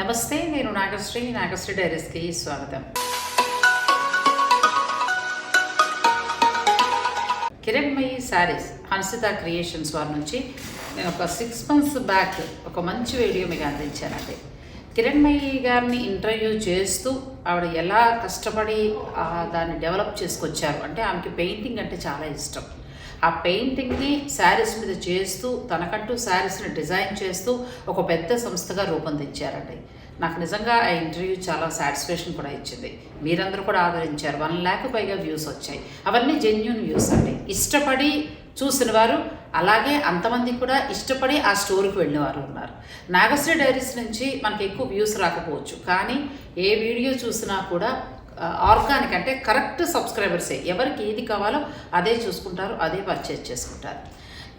నమస్తే నేను నాగశ్రీ నాగశ్రీ డైరీస్కి స్వాగతం. కిరణ్మయి శారీస్ హన్సిత క్రియేషన్స్ వారి నుంచి నేను ఒక సిక్స్ మంత్స్ బ్యాక్ ఒక మంచి వీడియో మీకు అందించానండి. కిరణ్మయి గారిని ఇంటర్వ్యూ చేస్తూ ఆవిడ ఎలా కష్టపడి దాన్ని డెవలప్ చేసుకొచ్చారు అంటే ఆమెకి పెయింటింగ్ అంటే చాలా ఇష్టం. ఆ పెయింటింగ్ని శారీస్ మీద చేస్తూ తనకంటూ శారీస్ని డిజైన్ చేస్తూ ఒక పెద్ద సంస్థగా రూపొందించారండి. నాకు నిజంగా ఆ ఇంటర్వ్యూ చాలా సాటిస్ఫాక్షన్ కూడా ఇచ్చింది. మీరందరూ కూడా ఆదరించారు. వన్ ల్యాక్ పైగా వ్యూస్ వచ్చాయి. అవన్నీ జెన్యున్ వ్యూస్ అండి. ఇష్టపడి చూసిన వారు అలాగే అంతమంది కూడా ఇష్టపడి ఆ స్టోర్కి వెళ్ళేవారు ఉన్నారు. నాగశ్రీ డైరీస్ నుంచి మనకి ఎక్కువ వ్యూస్ రాకపోవచ్చు. కానీ ఏ వీడియో చూసినా కూడా ఆర్గానిక్ అంటే కరెక్ట్ సబ్స్క్రైబర్సే. ఎవరికి ఏది కావాలో అదే చూసుకుంటారు అదే పర్చేజ్ చేసుకుంటారు.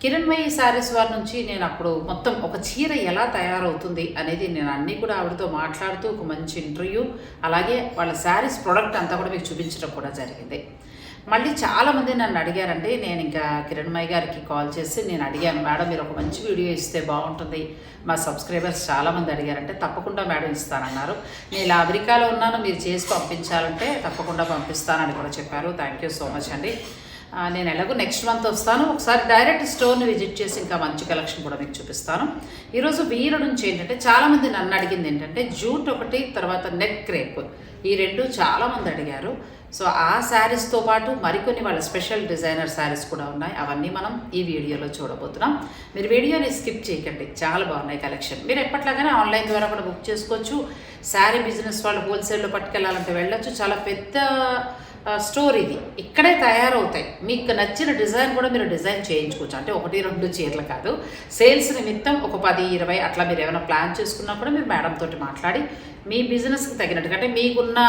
కిరణ్మయి శారీస్ వారి నుంచి నేను అప్పుడు మొత్తం ఒక చీర ఎలా తయారవుతుంది అనేది నేను అన్నీ కూడా ఆవిడతో మాట్లాడుతూ ఒక మంచి ఇంటర్వ్యూ అలాగే వాళ్ళ శారీస్ ప్రోడక్ట్ అంతా కూడా మీకు చూపించడం కూడా జరిగింది. మళ్ళీ చాలామంది నన్ను అడిగారండి నేను ఇంకా కిరణ్మయ్య గారికి కాల్ చేసి నేను అడిగాను మేడం మీరు ఒక మంచి వీడియో ఇస్తే బాగుంటుంది. మా సబ్స్క్రైబర్స్ చాలామంది అడిగారంటే తప్పకుండా మేడం ఇస్తానన్నారు. నేను ఇలా అమెరికాలో ఉన్నాను మీరు చేసి పంపించాలంటే తప్పకుండా పంపిస్తానని కూడా చెప్పారు. థ్యాంక్ యూ సో మచ్ అండి. నేను ఎలాగో నెక్స్ట్ మంత్ వస్తాను. ఒకసారి డైరెక్ట్ స్టోర్ని విజిట్ చేసి ఇంకా మంచి కలెక్షన్ కూడా మీకు చూపిస్తాను. ఈరోజు వీరు నుంచి ఏంటంటే చాలామంది నన్ను అడిగింది ఏంటంటే జూట్ ఒకటి తర్వాత నెక్ క్రేప్. ఈ రెండు చాలామంది అడిగారు. సో ఆ శారీస్తో పాటు మరికొన్ని వాళ్ళ స్పెషల్ డిజైనర్ శారీస్ కూడా ఉన్నాయి. అవన్నీ మనం ఈ వీడియోలో చూడబోతున్నాం. మీరు వీడియోని స్కిప్ చేయకండి. చాలా బాగున్నాయి కలెక్షన్. మీరు ఎప్పట్లాగానే ఆన్లైన్ ద్వారా కూడా బుక్ చేసుకోవచ్చు. శారీ బిజినెస్ వాళ్ళు హోల్సేల్లో పట్టుకెళ్ళాలంటే వెళ్ళొచ్చు. చాలా పెద్ద స్టోర్ ఇది. ఇక్కడే తయారవుతాయి. మీకు నచ్చిన డిజైన్ కూడా మీరు డిజైన్ చేయించుకోవచ్చు. అంటే ఒకటి రెండు చీరలు కాదు. సేల్స్ నిమిత్తం ఒక పది ఇరవై అట్లా మీరు ఏమైనా ప్లాన్ చేసుకున్నా కూడా మీరు మేడం తోటి మాట్లాడి మీ బిజినెస్కి తగినట్టుగా అంటే మీకున్న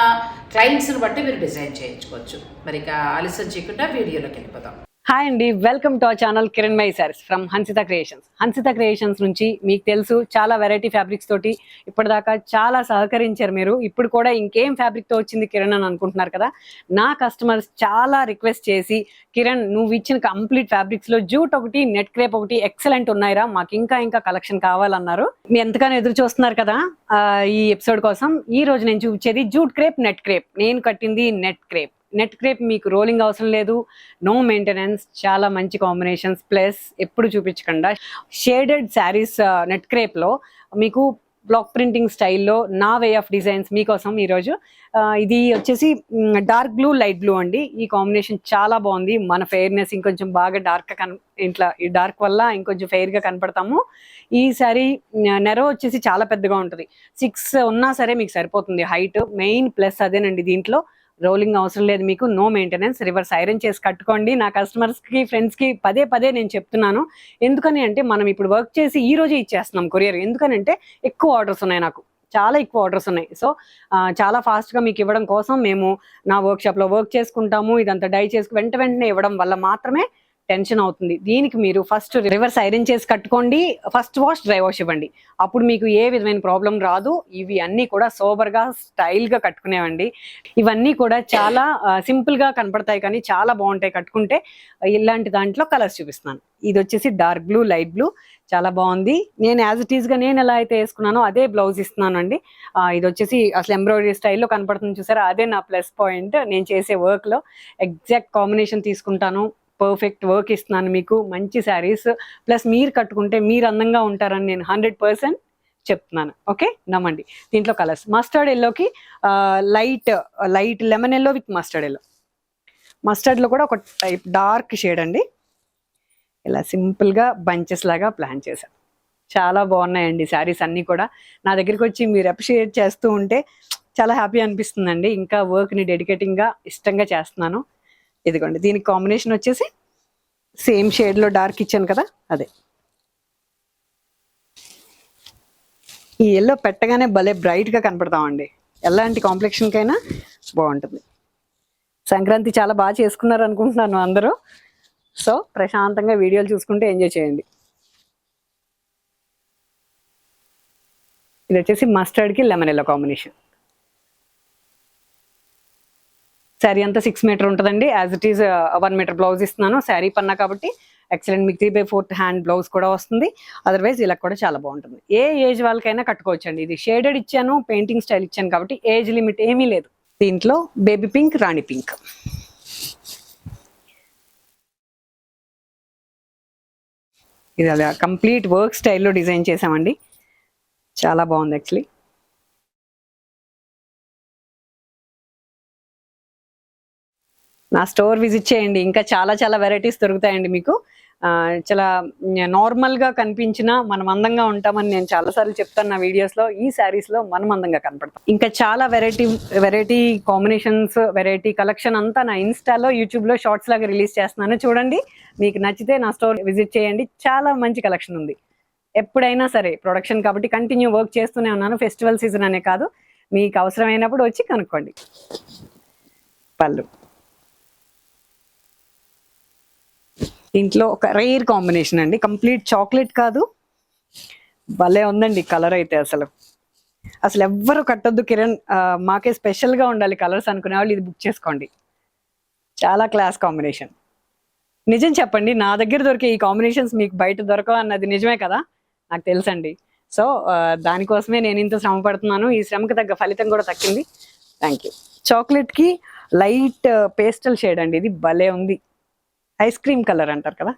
క్లయింట్స్ని బట్టి మీరు డిజైన్ చేయించుకోవచ్చు. మరి ఇక ఆలస్యం చేయకుండా వీడియోలోకి వెళ్ళిపోదాం. హాయ్ అండి welcome to our channel Kiran my saris from Hansitha creations Hansitha creations నుంచి మీకు తెలుసు చాలా వెరైటీ ఫ్యాబ్రిక్స్ తోటి ఇప్పటిదాకా చాలా సహకరించారు మీరు. ఇప్పుడు కూడా ఇంకేం ఫ్యాబ్రిక్తో వచ్చింది కిరణ్ అని అనుకుంటున్నారు కదా? నా కస్టమర్స్ చాలా రిక్వెస్ట్ చేసి కిరణ్ నువ్వు ఇచ్చిన కంప్లీట్ ఫ్యాబ్రిక్స్లో జూట్ ఒకటి నెట్ క్రేప్ ఒకటి ఎక్సలెంట్ ఉన్నాయిరా మాకు ఇంకా ఇంకా కలెక్షన్ కావాలన్నారు. మీరు ఎంతగానో ఎదురు చూస్తున్నారు కదా ఈ ఎపిసోడ్ కోసం. ఈ రోజు నేను చూపించేది జూట్ క్రేప్ నెట్ క్రేప్ నేను కట్టింది నెట్ క్రేప్ నెట్ క్రేప్ మీకు రోలింగ్ అవసరం లేదు. నో మెయింటెనెన్స్ చాలా మంచి కాంబినేషన్స్ ప్లస్ ఎప్పుడు చూపించకుండా షేడెడ్ శారీస్ నెట్ క్రేప్లో మీకు బ్లాక్ ప్రింటింగ్ స్టైల్లో నా వే ఆఫ్ డిజైన్స్ మీకోసం ఈరోజు ఇది వచ్చేసి డార్క్ బ్లూ లైట్ బ్లూ అండి. ఈ కాంబినేషన్ చాలా బాగుంది. మన ఫెయిర్నెస్ ఇంకొంచెం బాగా డార్క్ కన్ ఇట్లా ఈ డార్క్ వల్ల ఇంకొంచెం ఫెయిర్గా కనపడతాము. ఈ సారీ నెరో వచ్చేసి చాలా పెద్దగా ఉంటుంది. సిక్స్ ఉన్నా సరే మీకు సరిపోతుంది. హైట్ మెయిన్ ప్లస్ అదేనండి దీంట్లో. రోలింగ్ అవసరం లేదు మీకు. No maintenance. రివర్స్ ఐరన్ చేసి కట్టుకోండి. నా కస్టమర్స్కి ఫ్రెండ్స్కి పదే పదే నేను చెప్తున్నాను. ఎందుకని అంటే మనం ఇప్పుడు వర్క్ చేసి ఈ రోజే ఇచ్చేస్తున్నాం కొరియర్ ఎందుకనంటే ఎక్కువ ఆర్డర్స్ ఉన్నాయి నాకు. చాలా ఎక్కువ ఆర్డర్స్ ఉన్నాయి. సో చాలా ఫాస్ట్గా మీకు ఇవ్వడం కోసం మేము నా వర్క్షాప్లో వర్క్ చేసుకుంటాము. ఇదంతా డై చేసుకు వెంట వెంటనే ఇవ్వడం వల్ల మాత్రమే టెన్షన్ అవుతుంది. దీనికి మీరు ఫస్ట్ రివర్స్ ఐరన్ చేసి కట్టుకోండి. ఫస్ట్ వాష్ డ్రై వాష్ ఇవ్వండి. అప్పుడు మీకు ఏ విధమైన ప్రాబ్లం రాదు. ఇవి అన్నీ కూడా సోబర్గా స్టైల్గా కట్టుకునేవండి. ఇవన్నీ కూడా చాలా సింపుల్గా కనపడతాయి కానీ చాలా బాగుంటాయి కట్టుకుంటే. ఇలాంటి దాంట్లో కలర్స్ చూపిస్తున్నాను. ఇది వచ్చేసి డార్క్ బ్లూ లైట్ బ్లూ. చాలా బాగుంది. నేను యాజ్ ఇట్ ఈస్గా నేను ఎలా అయితే వేసుకున్నానో అదే బ్లౌజ్ ఇస్తున్నాను అండి ఇది వచ్చేసి అసలు ఎంబ్రాయిడరీ స్టైల్లో కనపడుతుంది చూసారా? అదే నా ప్లస్ పాయింట్. నేను చేసే వర్క్లో ఎగ్జాక్ట్ కాంబినేషన్ తీసుకుంటాను. పర్ఫెక్ట్ వర్క్ ఇస్తున్నాను మీకు మంచి శారీస్ ప్లస్ మీరు కట్టుకుంటే మీరు అందంగా ఉంటారని నేను హండ్రెడ్ పర్సెంట్ చెప్తున్నాను. ఓకే నమ్మండి. దీంట్లో కలర్స్ మస్టర్డ్ ఎల్లోకి light light lemon yellow with mustard yellow మస్టర్డ్లో కూడా ఒక టైప్ డార్క్ షేడ్ అండి. ఇలా సింపుల్గా బంచెస్ లాగా ప్లాన్ చేశాను. చాలా బాగున్నాయండి శారీస్ అన్నీ కూడా. నా దగ్గరికి వచ్చి మీరు అప్రిషియేట్ చేస్తూ ఉంటే చాలా హ్యాపీ అనిపిస్తుందండి. ఇంకా వర్క్ని డెడికేటింగ్గా ఇష్టంగా చేస్తున్నాను. ఇదిగోండి. దీనికి కాంబినేషన్ వచ్చేసి సేమ్ షేడ్లో డార్క్ ఇచ్చాను కదా అదే. ఈ ఎల్లో పెట్టగానే భలే బ్రైట్గా కనపడతామండి. ఎలాంటి కాంప్లెక్షన్కైనా బాగుంటుంది. సంక్రాంతి చాలా బాగా చేసుకున్నారు అనుకుంటున్నాను అందరూ. సో ప్రశాంతంగా వీడియోలు చూసుకుంటే ఎంజాయ్ చేయండి. ఇది వచ్చేసి మస్టర్డ్కి లెమన్ ఎల్లో కాంబినేషన్ శారీ అంతా సిక్స్ మీటర్ ఉంటుందండి. As it is one metre blouse ఇస్తున్నాను. శారీ పన్నా కాబట్టి ఎక్సలెంట్ మీకు three by fourth hand blouse కూడా వస్తుంది. అదర్వైజ్ ఇలా కూడా చాలా బాగుంటుంది. ఏ ఏజ్ వాళ్ళకైనా కట్టుకోవచ్చు అండి ఇది షేడెడ్ ఇచ్చాను పెయింటింగ్ స్టైల్ ఇచ్చాను కాబట్టి ఏజ్ లిమిట్ ఏమీ లేదు. దీంట్లో బేబీ పింక్ రాణి పింక్ ఇది అలా కంప్లీట్ వర్క్ స్టైల్లో డిజైన్ చేసామండి చాలా బాగుంది యాక్చువల్లీ నా స్టోర్ విజిట్ చేయండి. ఇంకా చాలా చాలా వెరైటీస్ దొరుకుతాయండి మీకు. చాలా నార్మల్గా కనిపించిన మనం అందంగా ఉంటామని నేను చాలాసార్లు చెప్తాను నా వీడియోస్లో. ఈ శారీస్లో మనం అందంగా కనపడతాం. ఇంకా చాలా variety variety combinations variety collection అంతా నా ఇన్స్టాలో యూట్యూబ్లో షార్ట్స్ లాగా రిలీజ్ చేస్తున్నాను. చూడండి మీకు నచ్చితే నా స్టోర్ విజిట్ చేయండి. చాలా మంచి కలెక్షన్ ఉంది. ఎప్పుడైనా సరే ప్రొడక్షన్ కాబట్టి కంటిన్యూ వర్క్ చేస్తూనే ఉన్నాను. ఫెస్టివల్ సీజన్ అనే కాదు. మీకు అవసరమైనప్పుడు వచ్చి కనుక్కోండి. పళ్ళు. దీంట్లో ఒక రేర్ కాంబినేషన్ అండి. కంప్లీట్ చాక్లెట్ కాదు. భలే ఉందండి కలర్ అయితే అసలు. అసలు ఎవ్వరు కట్టొద్దు కిరణ్. మాకే స్పెషల్గా ఉండాలి కలర్స్ అనుకునే వాళ్ళు ఇది బుక్ చేసుకోండి. చాలా క్లాస్ కాంబినేషన్. నిజం చెప్పండి నా దగ్గర దొరికే ఈ కాంబినేషన్స్ మీకు బయట దొరకవు అన్నది నిజమే కదా? నాకు తెలుసండి. సో దానికోసమే నేను ఇంత శ్రమ పడుతున్నాను. ఈ శ్రమకు తగ్గ ఫలితం కూడా తక్కింది థ్యాంక్ యూ చాక్లెట్కి లైట్ పేస్టల్ షేడ్ అండి. ఇది భలే ఉంది. ఐస్ క్రీమ్ కలర్ అంటారు కదా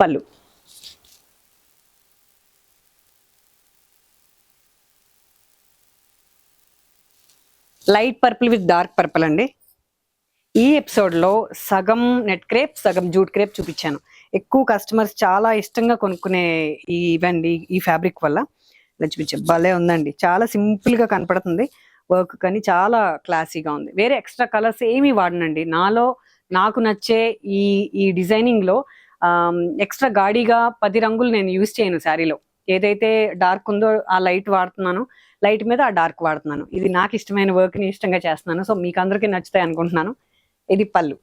pallu. Light purple with dark purple అండి. ఈ ఎపిసోడ్లో సగం నెట్ క్రేప్ సగం జూట్ క్రేప్ చూపించాను. ఎక్కువ కస్టమర్స్ చాలా ఇష్టంగా కొనుక్కునే ఈ ఇవండి ఈ ఫ్యాబ్రిక్ వల్ల. ఇలా చూపించాను భలే ఉందండి. చాలా సింపుల్గా గా కనపడుతుంది. వర్క్ కానీ చాలా క్లాసీగా ఉంది. వేరే ఎక్స్ట్రా కలర్స్ ఏమీ వాడనండి. నాలో నాకు నచ్చే ఈ ఈ డిజైనింగ్లో ఎక్స్ట్రా గాడిగా పది రంగులు నేను యూజ్ చేయను శారీలో ఏదైతే డార్క్ ఉందో ఆ లైట్ వాడుతున్నాను లైట్ మీద ఆ డార్క్ వాడుతున్నాను. ఇది నాకు ఇష్టమైన వర్క్ని ఇష్టంగా చేస్తున్నాను. సో మీకు అందరికీ నచ్చుతాయి అనుకుంటున్నాను. ఇది పళ్ళు.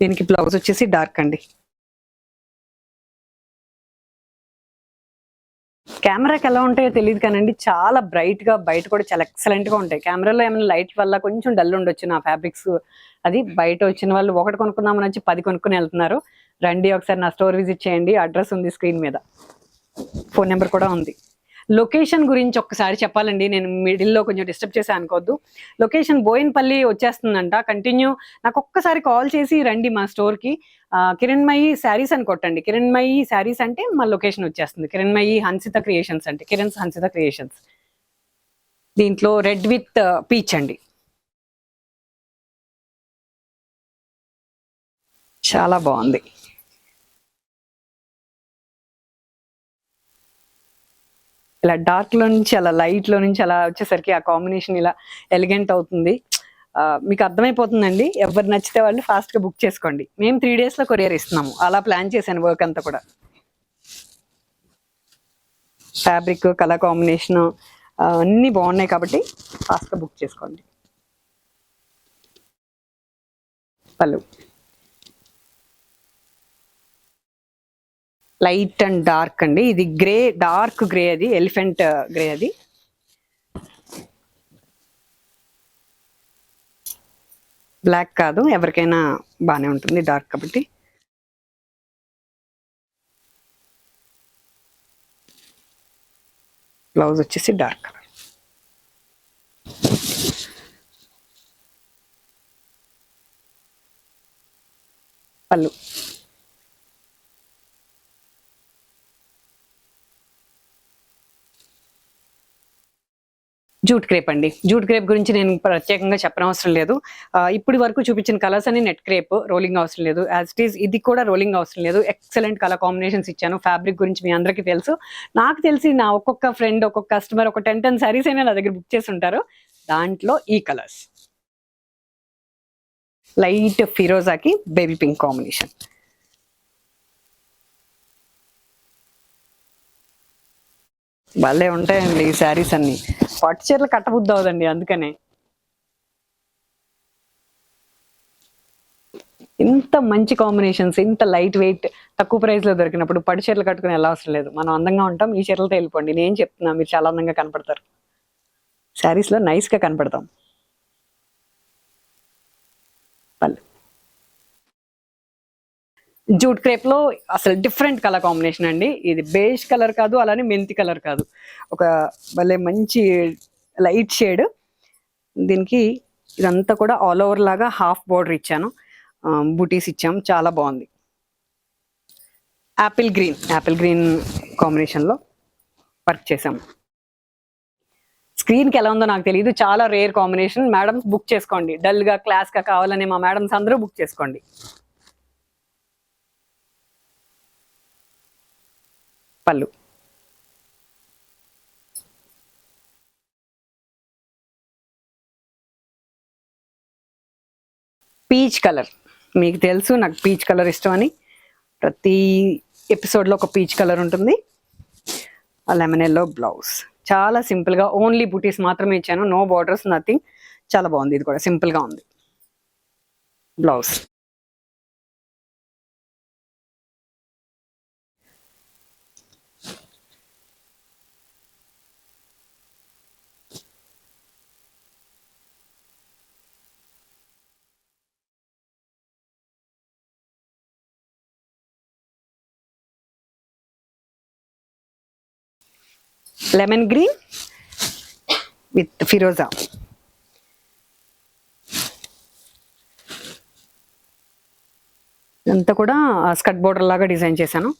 దీనికి బ్లౌజ్ వచ్చేసి డార్క్ అండి. కెమెరాకి ఎలా ఉంటాయో తెలియదు కానండి చాలా బ్రైట్గా బయట కూడా చాలా ఎక్సలెంట్గా ఉంటాయి. కెమెరాలో ఏమైనా లైట్ వల్ల కొంచెం డల్ ఉండొచ్చు నా ఫ్యాబ్రిక్స్ అది బయట వచ్చిన వాళ్ళు ఒకటి కొనుక్కుందామని వచ్చి పది కొనుక్కుని వెళ్తున్నారు. రండి ఒకసారి నా స్టోర్ విజిట్ చేయండి. అడ్రస్ ఉంది స్క్రీన్ మీద. ఫోన్ నెంబర్ కూడా ఉంది. లొకేషన్ గురించి ఒక్కసారి చెప్పాలండి. నేను మిడిల్లో కొంచెం డిస్టర్బ్ చేసి అనుకోవద్దు. లొకేషన్ బోయిన్పల్లి వచ్చేస్తుందంట. కంటిన్యూ నాకు ఒక్కసారి కాల్ చేసి రండి మా స్టోర్కి. కిరణ్మయి శారీస్ అని కొట్టండి. కిరణ్మయి శారీస్ అంటే మా లొకేషన్ వచ్చేస్తుంది. కిరణ్మయి హన్సిత క్రియేషన్స్ అంటే కిరణ్ హన్సిత క్రియేషన్స్. దీంట్లో రెడ్ విత్ పీచ్ అండి. చాలా బాగుంది. ఇలా డార్క్లో నుంచి అలా లైట్లో నుంచి అలా వచ్చేసరికి ఆ కాంబినేషన్ ఇలా ఎలిగెంట్ అవుతుంది. మీకు అర్థమైపోతుందండి? ఎవరు నచ్చితే వాళ్ళు ఫాస్ట్గా బుక్ చేసుకోండి. మేము త్రీ డేస్లో కొరియర్ ఇస్తున్నాము. అలా ప్లాన్ చేశాను వర్క్ అంతా కూడా. ఫ్యాబ్రిక్ కలర్ కాంబినేషన్ అన్నీ బాగున్నాయి కాబట్టి ఫాస్ట్గా బుక్ చేసుకోండి. పలు లైట్ అండ్ డార్క్ అండి. ఇది గ్రే డార్క్ గ్రే అది ఎలిఫెంట్ గ్రే అది. బ్లాక్ కాదు ఎవరికైనా బాగానే ఉంటుంది డార్క్ కాబట్టి. బ్లౌజ్ వచ్చేసి dark colour. Pallu. Jute crepe అండి. జూట్ క్రేప్ గురించి నేను ప్రత్యేకంగా చెప్పనవసరం లేదు. ఇప్పటి వరకు చూపించిన కలర్స్ అన్ని నెట్ క్రేప్ రోలింగ్ అవసరం లేదు. యాజ్ ఇట్ ఈస్ ఇది కూడా రోలింగ్ అవసరం లేదు. ఎక్సలెంట్ కలర్ కాంబినేషన్స్ ఇచ్చాను. ఫ్యాబ్రిక్ గురించి మీ అందరికీ తెలుసు. నాకు తెలిసి నా ఒక్కొక్క ఫ్రెండ్ ఒక్కొక్క కస్టమర్ ఒక టెన్ టెన్ సారీస్ అయినా నా దగ్గర బుక్ చేసి ఉంటారు. దాంట్లో ఈ కలర్స్ లైట్ ఫిరోజాకి బేబీ పింక్ కాంబినేషన్ భలే ఉంటాయండి ఈ శారీస్ అన్ని. పట్టు చీరలు కట్టబుద్ధి అవదండి అందుకనే. ఇంత మంచి కాంబినేషన్స్ ఇంత లైట్ వెయిట్ తక్కువ ప్రైస్లో దొరికినప్పుడు పట్టు చీరలు కట్టుకుని ఎలా అవసరం లేదు. మనం అందంగా ఉంటాం ఈ చీరలతో వెళ్ళిపోండి. నేను చెప్తున్నా మీరు చాలా అందంగా కనపడతారు. శారీస్లో నైస్గా కనపడతాం. పల్లె జూట్ క్రేప్లో అసలు డిఫరెంట్ కలర్ కాంబినేషన్ అండి. ఇది బేష్ కలర్ కాదు అలానే మెంతి కలర్ కాదు. ఒక భలే మంచి లైట్ షేడ్. దీనికి ఇదంతా కూడా ఆల్ ఓవర్ లాగా హాఫ్ బార్డర్ ఇచ్చాను. బుటీస్ ఇచ్చాం. చాలా బాగుంది. యాపిల్ గ్రీన్ యాపిల్ గ్రీన్ కాంబినేషన్లో వర్క్ చేసాం స్క్రీన్కి ఎలా ఉందో నాకు తెలియదు చాలా రేర్ కాంబినేషన్. మేడమ్స్ బుక్ చేసుకోండి. డల్గా క్లాస్గా కావాలని మా మేడమ్స్ అందరూ బుక్ చేసుకోండి. పళ్ళు. Peach colour. మీకు తెలుసు నాకు పీచ్ కలర్ ఇష్టం అని ప్రతి ఎపిసోడ్లో ఒక పీచ్ కలర్ ఉంటుంది. ఆ లెమన్ ఎల్లో బ్లౌజ్. చాలా సింపుల్గా ఓన్లీ బూటీస్ మాత్రమే ఇచ్చాను. No borders nothing. చాలా బాగుంది ఇది కూడా. సింపుల్గా ఉంది. బ్లౌజ్. లెమన్ గ్రీన్ విత్ ఫిరోజా అంతా కూడా స్కట్ బోర్డర్ లాగా డిజైన్ చేశాను.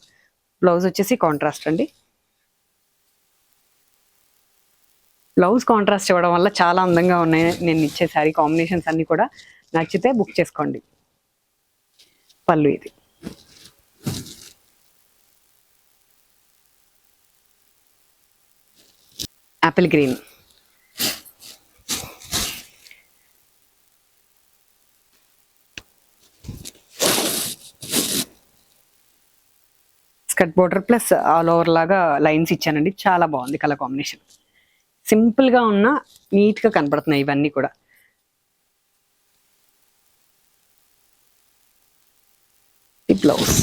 బ్లౌజ్ వచ్చేసి కాంట్రాస్ట్ అండి. బ్లౌజ్ కాంట్రాస్ట్ ఇవ్వడం వల్ల చాలా అందంగా ఉన్నాయి. నేను ఇచ్చే శారీ కాంబినేషన్స్ అన్ని కూడా నచ్చితే బుక్ చేసుకోండి. పళ్ళు ఇది. యాపిల్ గ్రీన్ స్కట్ బోర్డర్ ప్లస్ ఆల్ ఓవర్ లాగా లైన్స్ ఇచ్చానండి. చాలా బాగుంది కలర్ కాంబినేషన్ సింపుల్గా ఉన్న నీట్గా కనపడుతున్నాయి ఇవన్నీ కూడా. ఈ బ్లౌజ్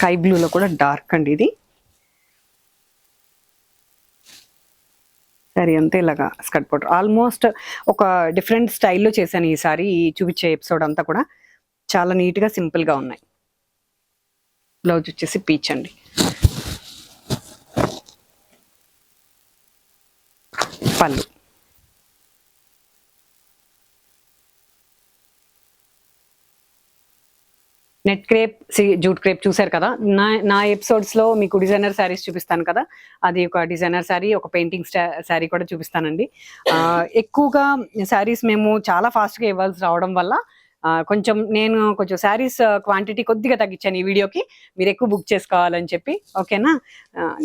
స్కై బ్లూలో కూడా డార్క్ అండి ఇది. సరే అంతే ఇలాగా స్కర్ట్ పౌడర్. ఆల్మోస్ట్ ఒక డిఫరెంట్ స్టైల్లో చేశాను ఈసారి ఈ చూపించే ఎపిసోడ్ అంతా కూడా. చాలా నీట్గా సింపుల్గా ఉన్నాయి. బ్లౌజ్ వచ్చేసి పీచ్ అండి. పళ్ళు. నెట్ క్రేప్ జూట్ క్రేప్ చూసారు కదా? నా నా ఎపిసోడ్స్లో మీకు డిజైనర్ శారీస్ చూపిస్తాను కదా? అది ఒక డిజైనర్ శారీ ఒక పెయింటింగ్ శారీ కూడా చూపిస్తానండి. ఎక్కువగా శారీస్ మేము చాలా ఫాస్ట్గా ఇవ్వాల్సి రావడం వల్ల కొంచెం నేను కొంచెం శారీస్ క్వాంటిటీ కొద్దిగా తగ్గించాను ఈ వీడియోకి. మీరు ఎక్కువ బుక్ చేసుకోవాలని చెప్పి ఓకేనా?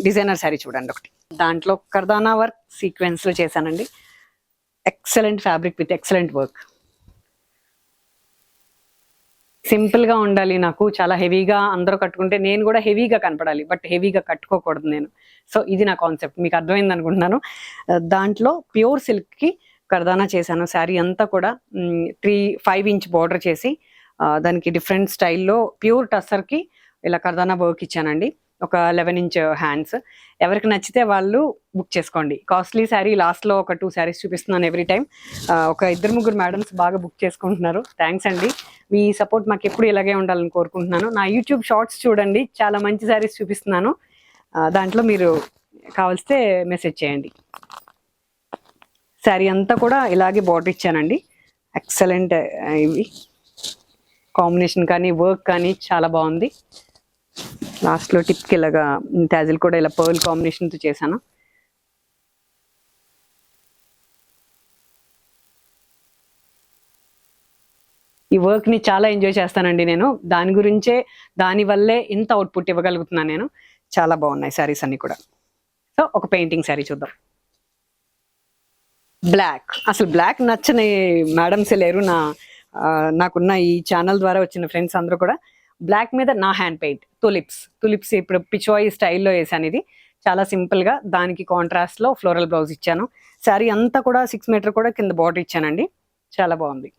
డిజైనర్ శారీ చూడండి ఒకటి. దాంట్లో కర్దానా వర్క్ సీక్వెన్స్లో చేశానండి. Excellent fabric with excellent work. సింపుల్గా ఉండాలి నాకు చాలా హెవీగా అందరూ కట్టుకుంటే నేను కూడా హెవీగా కనపడాలి బట్ హెవీగా కట్టుకోకూడదు నేను. సో ఇది నా కాన్సెప్ట్. మీకు అర్థమైంది అనుకుంటున్నాను దాంట్లో ప్యూర్ సిల్క్కి కర్దానా చేశాను. శారీ అంతా కూడా త్రీ ఫైవ్ ఇంచ్ బార్డర్ చేసి దానికి డిఫరెంట్ స్టైల్లో ప్యూర్ టస్సర్కి ఇలా కర్దానా వర్క్ ఇచ్చానండి. ఒక లెవెన్ ఇంచ్ హ్యాండ్స్ ఎవరికి నచ్చితే వాళ్ళు బుక్ చేసుకోండి. కాస్ట్లీ శారీ లాస్ట్లో ఒక టూ శారీస్ చూపిస్తున్నాను ఎవ్రీ టైం ఒక ఇద్దరు ముగ్గురు మేడమ్స్ బాగా బుక్ చేసుకుంటున్నారు. థ్యాంక్స్ అండి. మీ సపోర్ట్ మాకు ఎప్పుడు ఇలాగే ఉండాలని కోరుకుంటున్నాను. నా యూట్యూబ్ షార్ట్స్ చూడండి. చాలా మంచి శారీస్ చూపిస్తున్నాను. దాంట్లో మీరు కావలిస్తే మెసేజ్ చేయండి. శారీ అంతా కూడా ఇలాగే బార్డర్ ఇచ్చానండి. ఎక్సలెంట్ ఇవి. కాంబినేషన్ కానీ వర్క్ కానీ చాలా బాగుంది. లాస్ట్లో టిప్కి ఇలాగా ట్యాజిల్ కూడా ఇలా పర్ల్ కాంబినేషన్తో చేశాను? ఈ వర్క్ని చాలా ఎంజాయ్ చేస్తానండి నేను. దాని గురించే దాని వల్లే ఇంత అవుట్పుట్ ఇవ్వగలుగుతున్నాను నేను. చాలా బాగున్నాయి శారీస్ అన్ని కూడా. సో ఒక పెయింటింగ్ శారీ చూద్దాం. బ్లాక్. అసలు బ్లాక్ నచ్చని మేడమ్స్ లేరు. నా నాకున్న ఈ ఛానల్ ద్వారా వచ్చిన ఫ్రెండ్స్ అందరూ కూడా బ్లాక్ మీద నా హ్యాండ్ పెయింట్ తులిప్స్. తులిప్స్ ఇప్పుడు పిచోయి స్టైల్లో వేసాను ఇది చాలా సింపుల్గా దానికి కాంట్రాస్ట్లో ఫ్లోరల్ బ్లౌజ్ ఇచ్చాను. శారీ అంతా కూడా సిక్స్ మీటర్ కూడా కింద బార్డర్ ఇచ్చానండి. చాలా బాగుంది.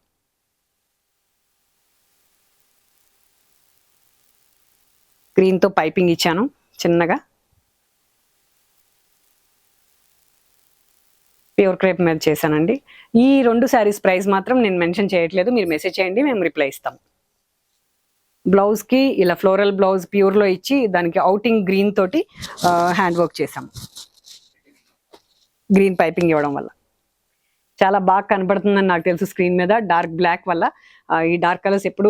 గ్రీన్తో పైపింగ్ ఇచ్చాను చిన్నగా. ప్యూర్ క్రేప్ మీద చేశానండి. ఈ రెండు శారీస్ ప్రైస్ మాత్రం నేను మెన్షన్ చేయట్లేదు. మీరు మెసేజ్ చేయండి మేము రిప్లై ఇస్తాం. బ్లౌజ్కి ఇలా ఫ్లోరల్ బ్లౌజ్ ప్యూర్లో ఇచ్చి దానికి అవుటింగ్ గ్రీన్ తోటి హ్యాండ్ వర్క్ చేసాం గ్రీన్ పైపింగ్ ఇవ్వడం వల్ల. చాలా బాగా కనపడుతుందని నాకు తెలుసు స్క్రీన్ మీద డార్క్ బ్లాక్ వల్ల. ఈ డార్క్ కలర్స్ ఎప్పుడు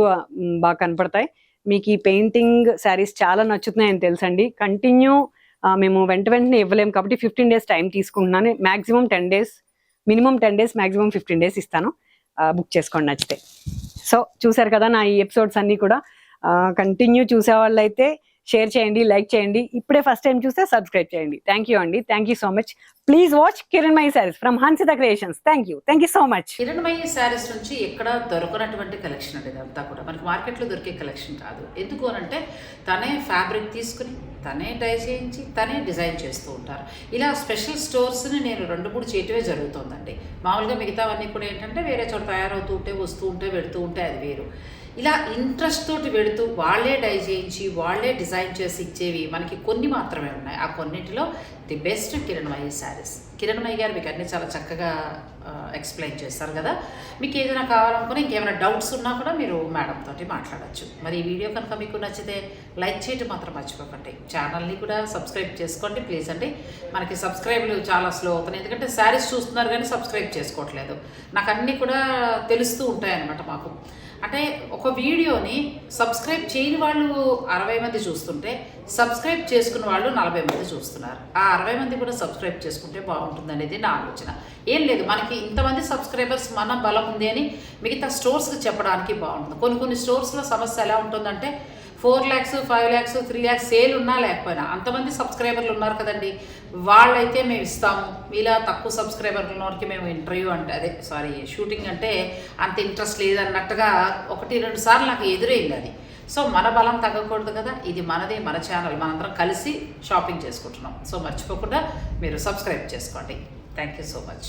బాగా కనపడతాయి. మీకు ఈ పెయింటింగ్ శారీస్ చాలా నచ్చుతున్నాయని తెలుసండి. కంటిన్యూ మేము వెంట వెంటనే ఇవ్వలేము కాబట్టి ఫిఫ్టీన్ డేస్ టైం తీసుకుంటున్నాను. Maximum ten days minimum ten days maximum fifteen days ఇస్తాను. బుక్ చేసుకోండి నచ్చితే. సో చూసారు కదా నా ఈ ఎపిసోడ్స్ అన్నీ కూడా. కంటిన్యూ చూసే వాళ్ళైతే షేర్ చేయండి లైక్ చేయండి. ఇప్పుడే ఫస్ట్ టైం చూస్తే సబ్స్క్రైబ్ చేయండి. థ్యాంక్ యూ అండి. Thank you so much please watch Kiran my sarees from Hansita creations thank you thank you so much Kiran my sarees నుంచి ఎక్కడ దొరకనటువంటి కలెక్షన్ అండి ఇదంతా కూడా? మనకి మార్కెట్లో దొరికే కలెక్షన్ కాదు. ఎందుకు అంటే తనే ఫ్యాబ్రిక్ తీసుకుని తనే డై చేయించి తనే డిజైన్ చేస్తూ ఉంటారు. ఇలా స్పెషల్ స్టోర్స్ని నేను రెండు మూడు చేయటమే జరుగుతుందండి. మామూలుగా మిగతావన్నీ కూడా ఏంటంటే వేరే చోట తయారవుతూ ఉంటే వస్తూ ఉంటే పెడుతూ ఉంటే అది వేరు. ఇలా ఇంట్రెస్ట్ తోటి పెడుతూ వాళ్ళే డై చేయించి వాళ్ళే డిజైన్ చేసి ఇచ్చేవి మనకి కొన్ని మాత్రమే ఉన్నాయి. ఆ కొన్నింటిలో ది బెస్ట్ కిరణ్మయ్య శారీస్ కిరణ్మయ్య గారు మీకు అన్ని చాలా చక్కగా ఎక్స్ప్లెయిన్ చేస్తారు కదా. మీకు ఏదైనా కావాలనుకుని ఇంకేమైనా డౌట్స్ ఉన్నా కూడా మీరు మేడం తోటి మాట్లాడచ్చు. మరి ఈ వీడియో కనుక మీకు నచ్చితే లైక్ చేయటం మాత్రం మర్చిపోకండి. ఛానల్ని కూడా సబ్స్క్రైబ్ చేసుకోండి ప్లీజ్ అండి. మనకి సబ్స్క్రైబ్లు చాలా స్లో అవుతున్నాయి. ఎందుకంటే శారీస్ చూస్తున్నారు కానీ సబ్స్క్రైబ్ చేసుకోవట్లేదు. నాకు అన్నీ కూడా తెలుస్తూ ఉంటాయన్నమాట మాకు. అంటే ఒక వీడియోని సబ్స్క్రైబ్ చేయని వాళ్ళు అరవై మంది చూస్తుంటే సబ్స్క్రైబ్ చేసుకున్న వాళ్ళు నలభై మంది చూస్తున్నారు. ఆ అరవై మంది కూడా సబ్స్క్రైబ్ చేసుకుంటే బాగుంటుంది అనేది నా ఆలోచన. ఏం లేదు మనకి ఇంతమంది సబ్స్క్రైబర్స్ మన బలం ఉంది అని మిగతా స్టోర్స్కి చెప్పడానికి బాగుంటుంది. కొన్ని కొన్ని స్టోర్స్లో సమస్య ఎలా ఉంటుందంటే four lakhs five lakhs three lakhs sale ఉన్నా లేకపోయినా అంతమంది సబ్స్క్రైబర్లు ఉన్నారు కదండి. వాళ్ళైతే మేము ఇస్తాము. మీలా తక్కువ సబ్స్క్రైబర్లు ఉన్నవారికి మేము ఇంటర్వ్యూ అంటే అదే సారీ షూటింగ్ అంటే అంత ఇంట్రెస్ట్ లేదన్నట్టుగా ఒకటి రెండు సార్లు నాకు ఎదురైంది అది సో మన బలం తగ్గకూడదు కదా. ఇది మనదే మన ఛానల్ మనందరం కలిసి షాపింగ్ చేసుకుంటున్నాం. సో మర్చిపోకుండా మీరు సబ్స్క్రైబ్ చేసుకోండి. Thank you so much